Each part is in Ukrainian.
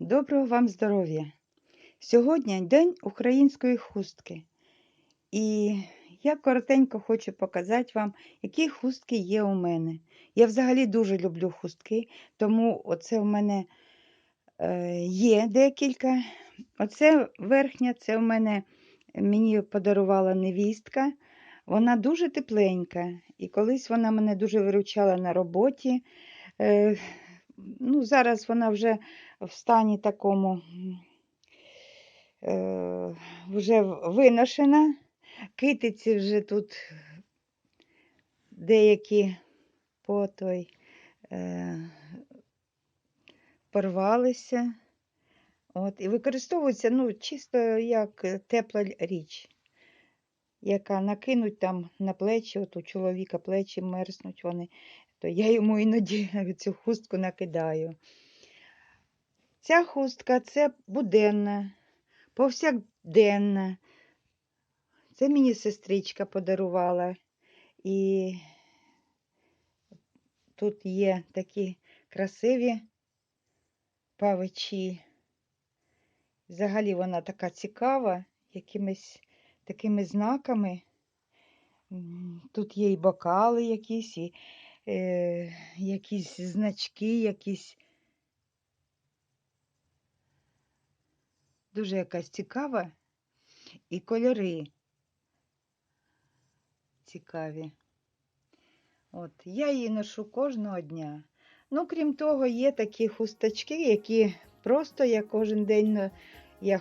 Доброго вам здоров'я! Сьогодні день української хустки. І я коротенько хочу показати вам, які хустки є у мене. Я взагалі дуже люблю хустки, тому оце в мене е, є декілька. Оце верхня, це в мене мені подарувала невістка. Вона дуже тепленька. І колись вона мене дуже виручала на роботі. Е, ну, зараз вона вже в стані такому е, вже виношена. Китиці вже тут деякі по той е, порвалися. От, і використовується ну, чисто як тепла річ, яка накинуть там на плечі, от у чоловіка плечі мерзнуть вони, то я йому іноді цю хустку накидаю. Ця хустка це буденна, повсякденна. Це мені сестричка подарувала. І тут є такі красиві павичі. Взагалі вона така цікава, якимись такими знаками. Тут є і бокали якісь, і е, якісь значки, якісь дуже якась цікава. І кольори цікаві. От, я її ношу кожного дня. Ну, крім того, є такі хусточки, які просто я кожен день, я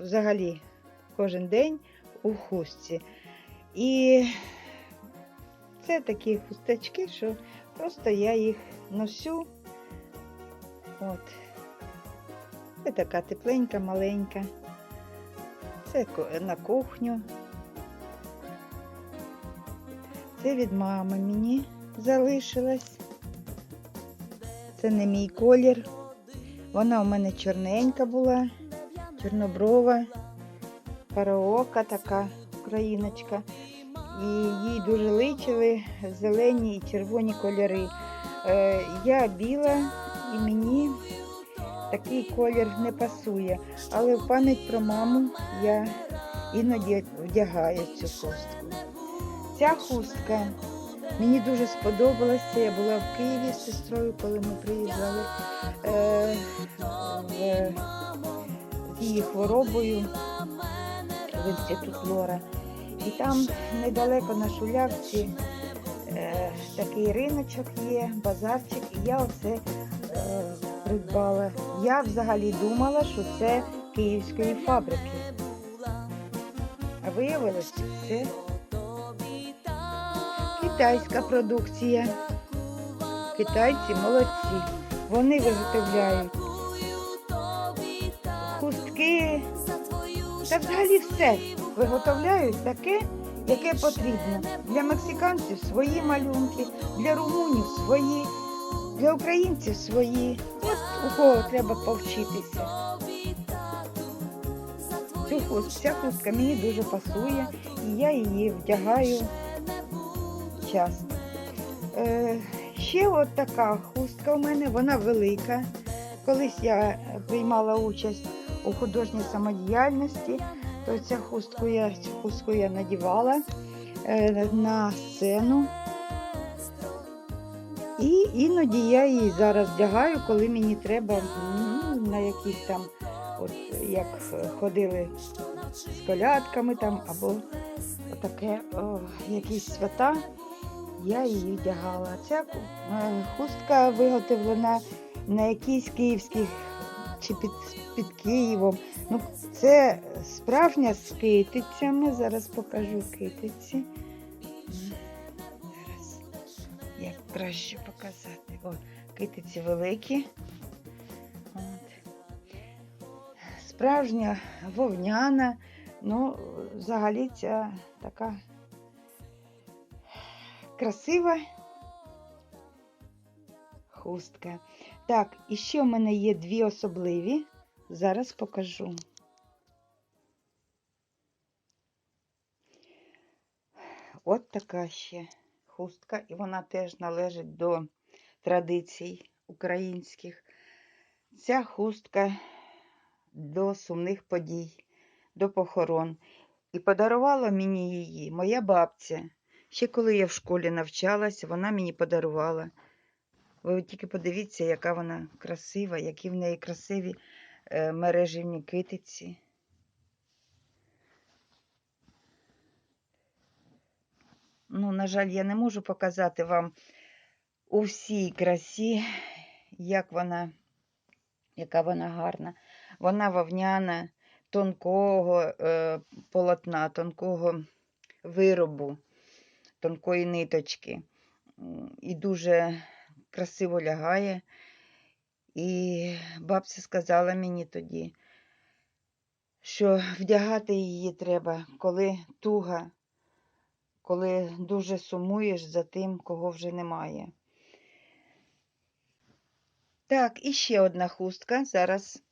взагалі кожен день у хустці. І це такі хусточки, що просто я їх носю. От. Це така тепленька, маленька. Це на кухню. Це від мами мені залишилась. Це не мій колір. Вона у мене чорненька була, чорноброва, параока така україночка. І їй дуже личили зелені і червоні кольори. Е, я біла і мені такий колір не пасує. Але в пам'ять про маму я іноді вдягаю цю хустку. Ця хустка мені дуже сподобалася. Я була в Києві з сестрою, коли ми приїжджали е, в, з її хворобою в інститут Лора. І там недалеко на Шулявці е, такий риночок є, базарчик, і я оце е, придбала. Я взагалі думала, що це київської фабрики. А виявилось, це китайська продукція. Китайці молодці. Вони виготовляють хустки та взагалі все виготовляють таке, яке потрібно. Для мексиканців свої малюнки, для румунів свої, для українців свої. От у кого треба повчитися. Цю хуст, ця хустка мені дуже пасує, і я її вдягаю часто. Е, ще от така хустка у мене, вона велика. Колись я приймала участь у художній самодіяльності, то ця хустку я, цю хустку я надівала е, на сцену. І іноді я її зараз вдягаю, коли мені треба ну, на якісь там, от як ходили з колядками там, або таке, якісь свята, я її вдягала. Ця е, хустка виготовлена на якійсь київській чи під, під Києвом. Ну, це справжня з китицями. Зараз покажу китиці. Краще показати. О, китиці великі. От. Справжня вовняна. Ну, взагалі ця така красива хустка. Так, і ще в мене є дві особливі. Зараз покажу. От така ще хустка, і вона теж належить до традицій українських. Ця хустка до сумних подій, до похорон. І подарувала мені її моя бабця. Ще коли я в школі навчалась, вона мені подарувала. Ви тільки подивіться, яка вона красива, які в неї красиві е, мереживні китиці. Ну, на жаль, я не можу показати вам у всій красі, як вона, яка вона гарна. Вона вовняна, тонкого е, полотна, тонкого виробу, тонкої ниточки. І дуже красиво лягає. І бабця сказала мені тоді, що вдягати її треба, коли туга, коли дуже сумуєш за тим, кого вже немає. Так, і ще одна хустка. Зараз.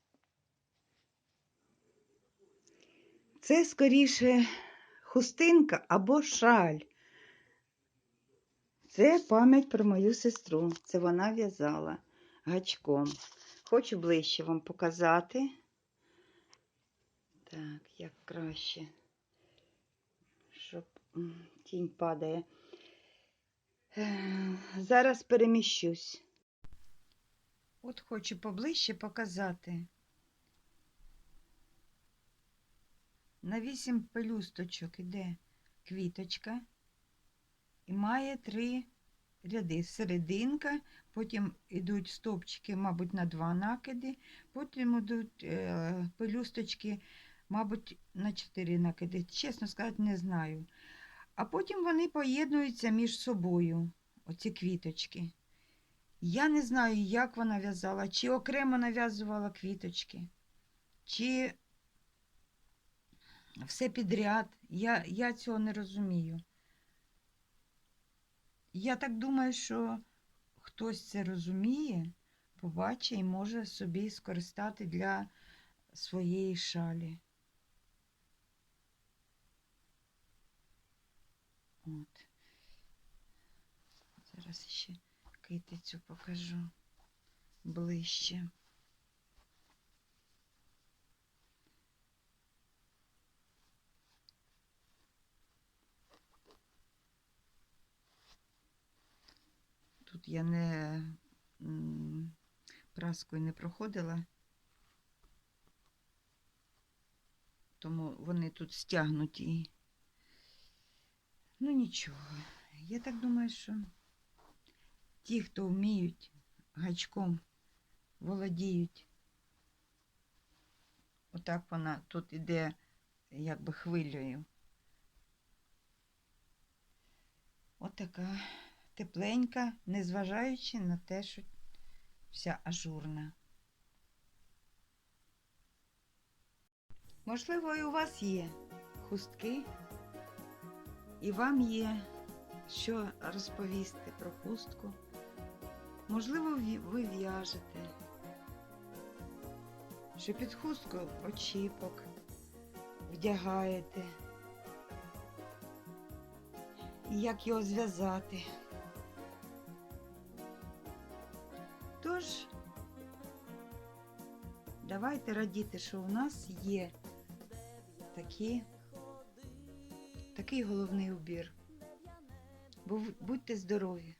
Це скоріше хустинка або шаль. Це пам'ять про мою сестру. Це вона в'язала гачком. Хочу ближче вам показати. Так, як краще, щоб тінь падає. Зараз переміщусь. От хочу поближче показати. На вісім пелюсточок іде квіточка і має три ряди. Серединка, потім йдуть стовпчики, мабуть, на два накиди, потім йдуть е, пелюсточки, мабуть, на чотири накиди. Чесно сказати, не знаю. А потім вони поєднуються між собою, оці квіточки. Я не знаю, як вона в'язала, чи окремо нав'язувала квіточки, чи все підряд. Я, я цього не розумію. Я так думаю, що хтось це розуміє, побачить і може собі скористати для своєї шалі. От. Зараз ще китицю покажу ближче. Тут я не праскою не проходила, тому вони тут стягнуті. Ну нічого. Я так думаю, що ті, хто вміють гачком, володіють. Отак вона тут іде якби хвилею. Отака тепленька, незважаючи на те, що вся ажурна. Можливо, і у вас є хустки, і вам є що розповісти про хустку. Можливо, ви в'яжете, що під хустку очіпок вдягаєте. І як його зв'язати. Тож, давайте радіти, що у нас є такі, такий головний убір. Бу- Будьте здорові!